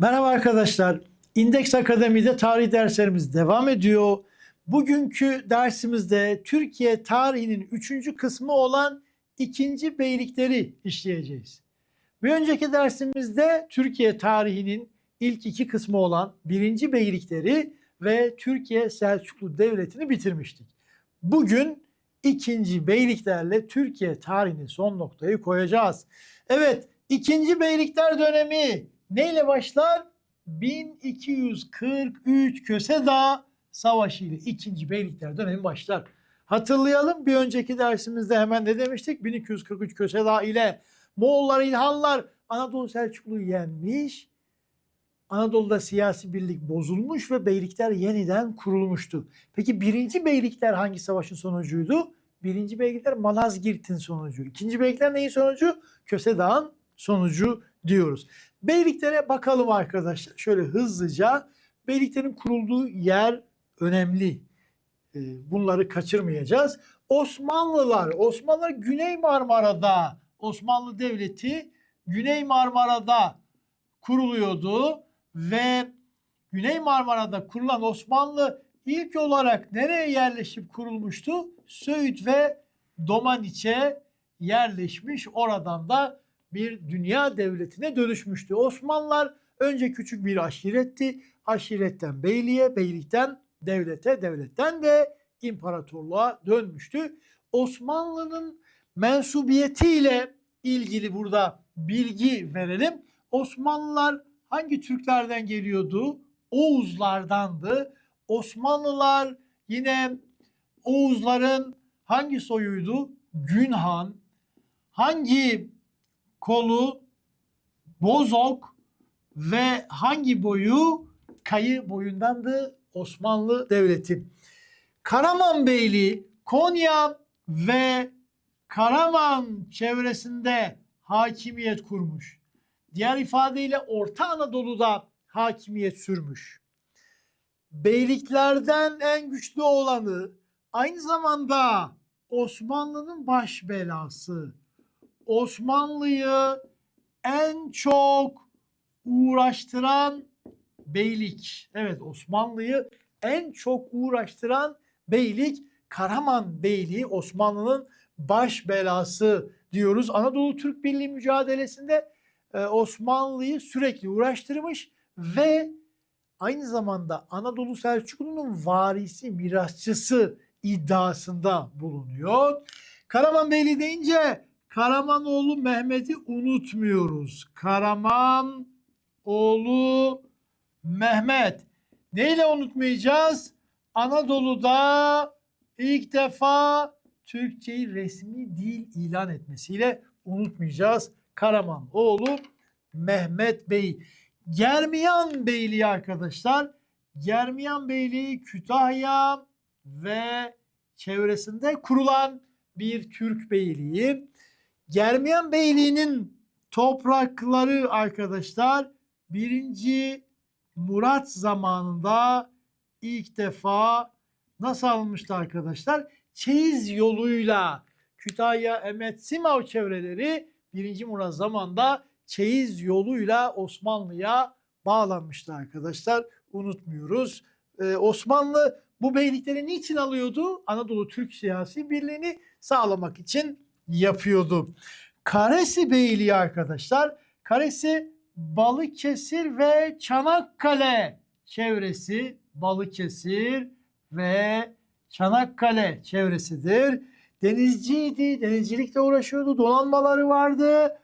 Merhaba arkadaşlar. İndeks Akademi'de tarih derslerimiz devam ediyor. Bugünkü dersimizde Türkiye tarihinin üçüncü kısmı olan ikinci beylikleri işleyeceğiz. Bir önceki dersimizde Türkiye tarihinin ilk iki kısmı olan birinci beylikleri ve Türkiye Selçuklu Devleti'ni bitirmiştik. Bugün ikinci beyliklerle Türkiye tarihinin son noktayı koyacağız. Evet, ikinci beylikler dönemi neyle başlar? 1243 Köse Savaşı ile ikinci beylikler dönemi başlar. Hatırlayalım bir önceki dersimizde hemen ne demiştik? 1243 Köse ile Moğollar, İlhanlar Anadolu Selçuklu'yu yenmiş. Anadolu'da siyasi birlik bozulmuş ve beylikler yeniden kurulmuştu. Peki birinci beylikler hangi savaşın sonucuydu? Birinci beylikler Malazgirt'in sonucu. İkinci beylikler neyin sonucu? Köse Dağı'nın sonucu diyoruz. Beyliklere bakalım arkadaşlar. Şöyle hızlıca beyliklerin kurulduğu yer önemli. Ee, Bunları kaçırmayacağız. Osmanlılar, Osmanlılar Güney Marmara'da, Osmanlı Devleti Güney Marmara'da kuruluyordu ve Güney Marmara'da kurulan Osmanlı ilk olarak nereye yerleşip kurulmuştu? Söğüt ve Domaniç'e yerleşmiş. Oradan da bir dünya devletine dönüşmüştü. Osmanlılar önce küçük bir aşiretti. Aşiretten beyliğe, beylikten devlete, devletten de imparatorluğa dönmüştü. Osmanlı'nın mensubiyetiyle ilgili burada bilgi verelim. Osmanlılar hangi Türklerden geliyordu? Oğuzlardandı. Osmanlılar yine Oğuzların hangi soyuydu? Günhan. Hangi kolu Bozok ve hangi boyu Kayı boyundandı Osmanlı Devleti. Karaman Beyliği Konya ve Karaman çevresinde hakimiyet kurmuş. Diğer ifadeyle Orta Anadolu'da hakimiyet sürmüş. Beyliklerden en güçlü olanı aynı zamanda Osmanlı'nın baş belası. Osmanlı'yı en çok uğraştıran beylik. Evet Osmanlı'yı en çok uğraştıran beylik Karaman Beyliği Osmanlı'nın baş belası diyoruz. Anadolu Türk Birliği mücadelesinde e, Osmanlı'yı sürekli uğraştırmış ve aynı zamanda Anadolu Selçuklu'nun varisi, mirasçısı iddiasında bulunuyor. Karaman Beyliği deyince Karamanoğlu Mehmet'i unutmuyoruz. Karaman oğlu Mehmet. Neyle unutmayacağız? Anadolu'da ilk defa Türkçeyi resmi dil ilan etmesiyle unutmayacağız. Karaman oğlu Mehmet Bey. Germiyan Beyliği arkadaşlar. Germiyan Beyliği Kütahya ve çevresinde kurulan bir Türk beyliği. Germiyan Beyliği'nin toprakları arkadaşlar birinci Murat zamanında ilk defa nasıl alınmıştı arkadaşlar? Çeyiz yoluyla Kütahya, Emet, Simav çevreleri 1. Murat zamanında çeyiz yoluyla Osmanlı'ya bağlanmıştı arkadaşlar. Unutmuyoruz. Ee, Osmanlı bu beylikleri niçin alıyordu? Anadolu Türk siyasi birliğini sağlamak için yapıyordu. Karesi Beyliği arkadaşlar. Karesi Balıkesir ve Çanakkale çevresi. Balıkesir ve Çanakkale çevresidir. Denizciydi, denizcilikle uğraşıyordu, donanmaları vardı.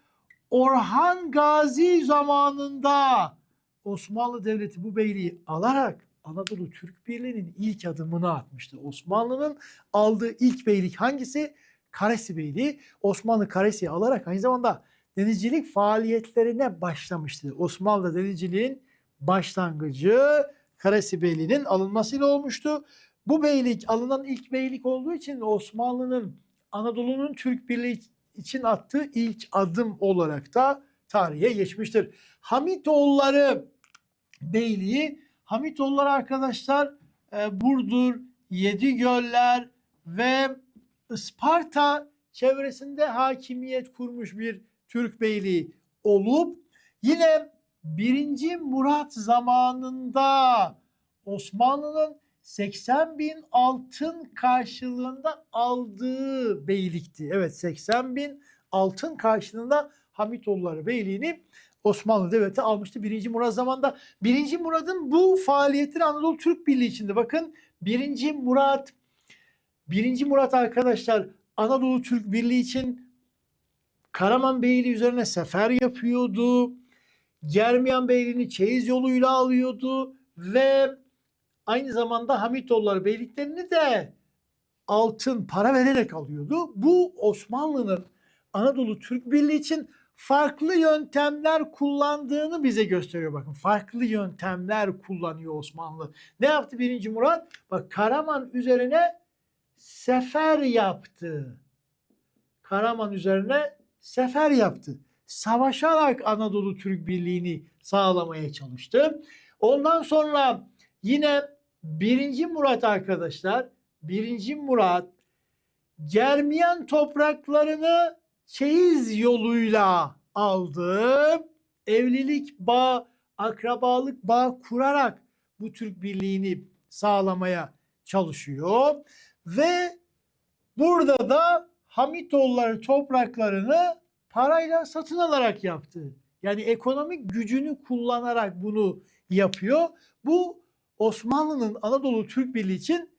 Orhan Gazi zamanında Osmanlı Devleti bu beyliği alarak Anadolu Türk Birliği'nin ilk adımını atmıştı. Osmanlı'nın aldığı ilk beylik hangisi? Karesi Beyliği. Osmanlı Karesi'yi alarak aynı zamanda denizcilik faaliyetlerine başlamıştı. Osmanlı denizciliğin başlangıcı Karesi Beyliği'nin alınmasıyla olmuştu. Bu beylik alınan ilk beylik olduğu için Osmanlı'nın Anadolu'nun Türk Birliği için attığı ilk adım olarak da tarihe geçmiştir. Hamitoğulları Beyliği, Hamitoğulları arkadaşlar e, Burdur, Yedigöller ve Isparta çevresinde hakimiyet kurmuş bir Türk beyliği olup yine 1. Murat zamanında Osmanlı'nın 80 bin altın karşılığında aldığı beylikti. Evet 80 bin altın karşılığında Hamitoğulları Beyliğini Osmanlı Devleti almıştı 1. Murat zamanında. 1. Murad'ın bu faaliyetleri Anadolu Türk Birliği içinde. Bakın 1. Murat 1. Murat arkadaşlar Anadolu Türk Birliği için Karaman Beyliği üzerine sefer yapıyordu. Germiyan Beyliğini çeyiz yoluyla alıyordu ve aynı zamanda Hamitoğulları beyliklerini de altın para vererek alıyordu. Bu Osmanlı'nın Anadolu Türk Birliği için farklı yöntemler kullandığını bize gösteriyor. Bakın farklı yöntemler kullanıyor Osmanlı. Ne yaptı 1. Murat? Bak Karaman üzerine sefer yaptı. Karaman üzerine sefer yaptı. Savaşarak Anadolu Türk Birliği'ni sağlamaya çalıştı. Ondan sonra yine 1. Murat arkadaşlar 1. Murat Germiyan topraklarını çeyiz yoluyla aldı. Evlilik bağ, akrabalık bağ kurarak bu Türk Birliği'ni sağlamaya çalışıyor. Ve burada da Hamitoğulları topraklarını parayla satın alarak yaptı. Yani ekonomik gücünü kullanarak bunu yapıyor. Bu Osmanlı'nın Anadolu Türk Birliği için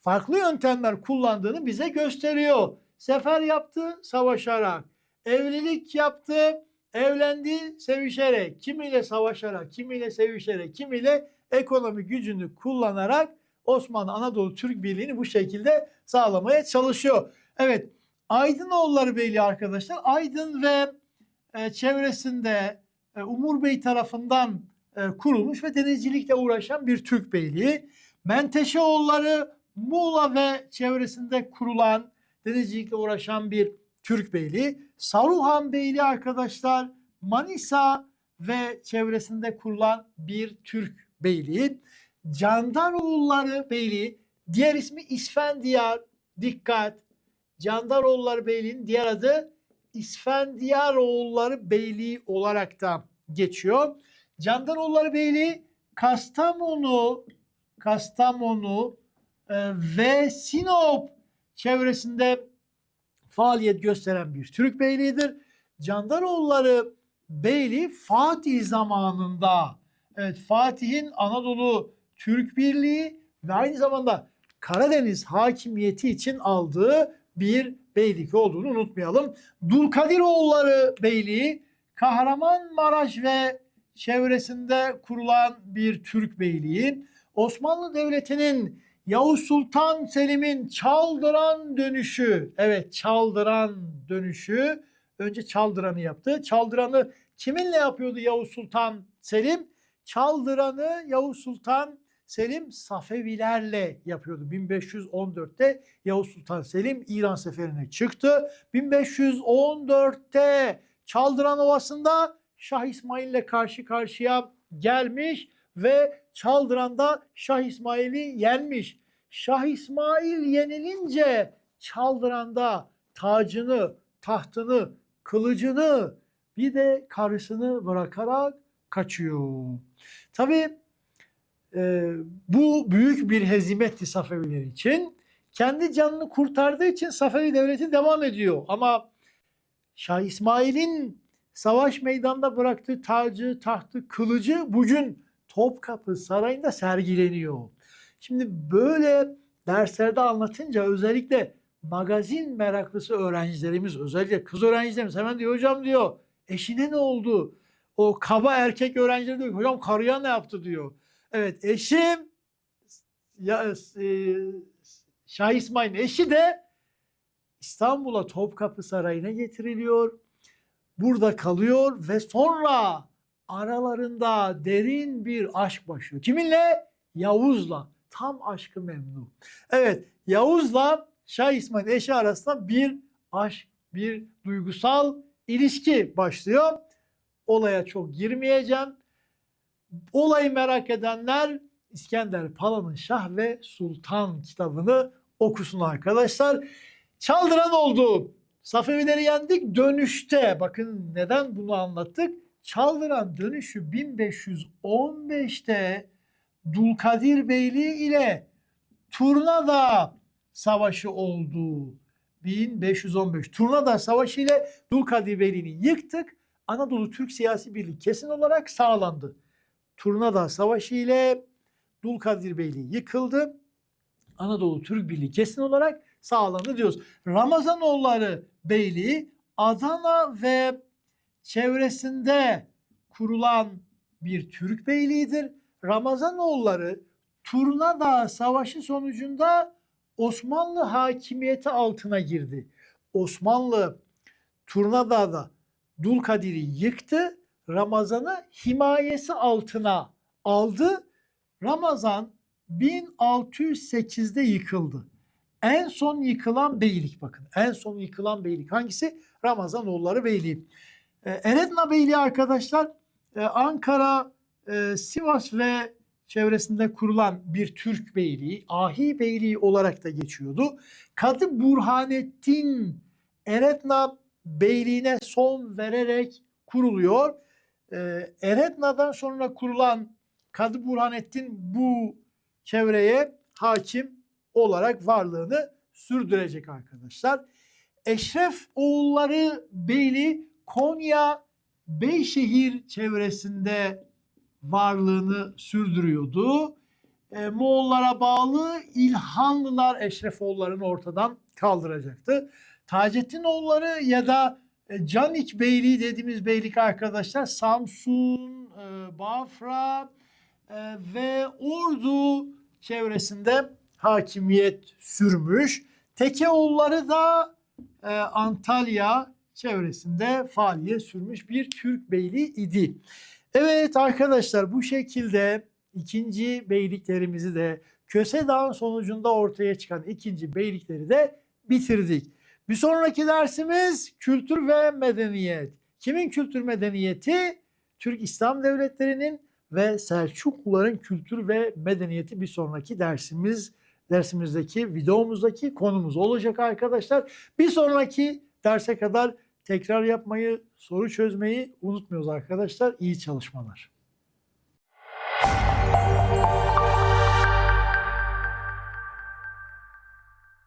farklı yöntemler kullandığını bize gösteriyor. Sefer yaptı savaşarak, evlilik yaptı, evlendi sevişerek, kimiyle savaşarak, kimiyle sevişerek, kimiyle ekonomi gücünü kullanarak Osmanlı Anadolu Türk Birliği'ni bu şekilde sağlamaya çalışıyor. Evet, Aydınoğulları Beyliği arkadaşlar, Aydın ve e, çevresinde e, Umur Bey tarafından e, kurulmuş ve denizcilikle uğraşan bir Türk beyliği. Menteşeoğulları Muğla ve çevresinde kurulan denizcilikle uğraşan bir Türk beyliği. Saruhan Beyliği arkadaşlar Manisa ve çevresinde kurulan bir Türk beyliği. Candaroğulları Beyliği diğer ismi İsfendiyar. Dikkat. Candaroğulları Beyliği'nin diğer adı İsfendiyaroğulları Beyliği olarak da geçiyor. Candaroğulları Beyliği Kastamonu, Kastamonu e, ve Sinop çevresinde faaliyet gösteren bir Türk beyliğidir. Candaroğulları Beyliği Fatih zamanında evet Fatih'in Anadolu Türk Birliği ve aynı zamanda Karadeniz hakimiyeti için aldığı bir beylik olduğunu unutmayalım. Dulkadiroğulları Beyliği Kahramanmaraş ve çevresinde kurulan bir Türk beyliği. Osmanlı Devleti'nin Yavuz Sultan Selim'in Çaldıran dönüşü, evet Çaldıran dönüşü, önce Çaldıran'ı yaptı. Çaldıran'ı kiminle yapıyordu Yavuz Sultan Selim? Çaldıran'ı Yavuz Sultan Selim Safevilerle yapıyordu. 1514'te Yavuz Sultan Selim İran seferine çıktı. 1514'te Çaldıran Ovası'nda Şah İsmail ile karşı karşıya gelmiş ve Çaldıran'da Şah İsmail'i yenmiş. Şah İsmail yenilince Çaldıran'da tacını, tahtını, kılıcını bir de karısını bırakarak kaçıyor. Tabii e, bu büyük bir hezimetti Safeviler için. Kendi canını kurtardığı için Safevi devleti devam ediyor. Ama Şah İsmail'in savaş meydanında bıraktığı tacı, tahtı, kılıcı bugün Topkapı Sarayı'nda sergileniyor. Şimdi böyle derslerde anlatınca özellikle magazin meraklısı öğrencilerimiz, özellikle kız öğrencilerimiz hemen diyor hocam diyor eşine ne oldu? O kaba erkek öğrenciler diyor hocam karıya ne yaptı diyor. Evet eşim ya, e, Şah İsmail'in eşi de İstanbul'a Topkapı Sarayı'na getiriliyor. Burada kalıyor ve sonra aralarında derin bir aşk başlıyor. Kiminle? Yavuz'la. Tam aşkı memnun. Evet Yavuz'la Şah İsmail eşi arasında bir aşk, bir duygusal ilişki başlıyor. Olaya çok girmeyeceğim. Olayı merak edenler İskender Pala'nın Şah ve Sultan kitabını okusun arkadaşlar. Çaldıran oldu. Safevileri yendik dönüşte. Bakın neden bunu anlattık? Çaldıran dönüşü 1515'te Dulkadir Beyliği ile Turnada Savaşı oldu. 1515 Turnada Savaşı ile Dulkadir Beyliği'ni yıktık. Anadolu Türk siyasi birliği kesin olarak sağlandı. Turnada Savaşı ile Dulkadir Beyliği yıkıldı. Anadolu Türk Birliği kesin olarak sağlandı diyoruz. Ramazanoğulları Beyliği Adana ve çevresinde kurulan bir Türk beyliğidir. Ramazanoğulları Turnada Savaşı sonucunda Osmanlı hakimiyeti altına girdi. Osmanlı Turnada'da Dulkadir'i yıktı. Ramazan'ı himayesi altına aldı. Ramazan 1608'de yıkıldı. En son yıkılan beylik bakın. En son yıkılan beylik hangisi? Ramazanoğulları Beyliği. Ee, Eretna Beyliği arkadaşlar e, Ankara, e, Sivas ve çevresinde kurulan bir Türk beyliği, Ahi Beyliği olarak da geçiyordu. Kadı Burhanettin Eretna Beyliğine son vererek kuruluyor. Ee, Eretna'dan sonra kurulan Kadı Burhanettin bu çevreye hakim olarak varlığını sürdürecek arkadaşlar. Eşref oğulları Beyliği Konya Beyşehir çevresinde varlığını sürdürüyordu. E, Moğollara bağlı İlhanlılar Eşrefoğullarını ortadan kaldıracaktı. Taceddin oğulları ya da e, Canik Beyliği dediğimiz beylik arkadaşlar Samsun, e, Bafra e, ve Ordu çevresinde hakimiyet sürmüş. Tekeoğulları da e, Antalya çevresinde faaliyet sürmüş bir Türk beyliği idi. Evet arkadaşlar bu şekilde ikinci beyliklerimizi de Köse Dağı'nın sonucunda ortaya çıkan ikinci beylikleri de bitirdik. Bir sonraki dersimiz kültür ve medeniyet. Kimin kültür medeniyeti? Türk İslam devletlerinin ve Selçukluların kültür ve medeniyeti bir sonraki dersimiz dersimizdeki videomuzdaki konumuz olacak arkadaşlar. Bir sonraki derse kadar tekrar yapmayı, soru çözmeyi unutmuyoruz arkadaşlar. İyi çalışmalar.